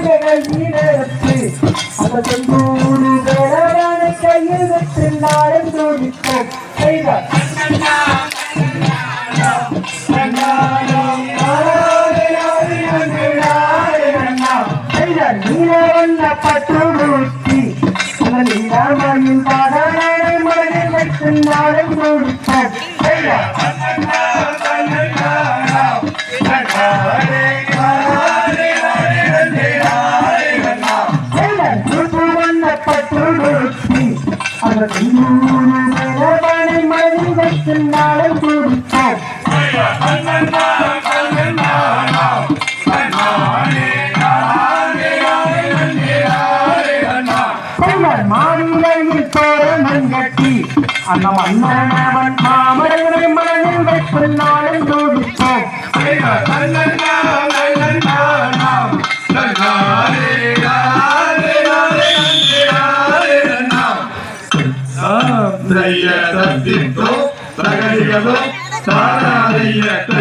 கையிலே அந்த செந்தூரு வேளாண் கையில் வச்சு நாளும் துடிப்போம் செய்தார் பட்டுடுத்தி அந்த நீராமையின் வைத்து செய்தார் மனதில் துடிப்போம் மாநிலையில் தோரணம் கட்டி அந்த மன்னனவன் மாமரங்களை துடிப்போம் தத்தித்தோ தகதிகளோ தாராதைய தையத்தோம்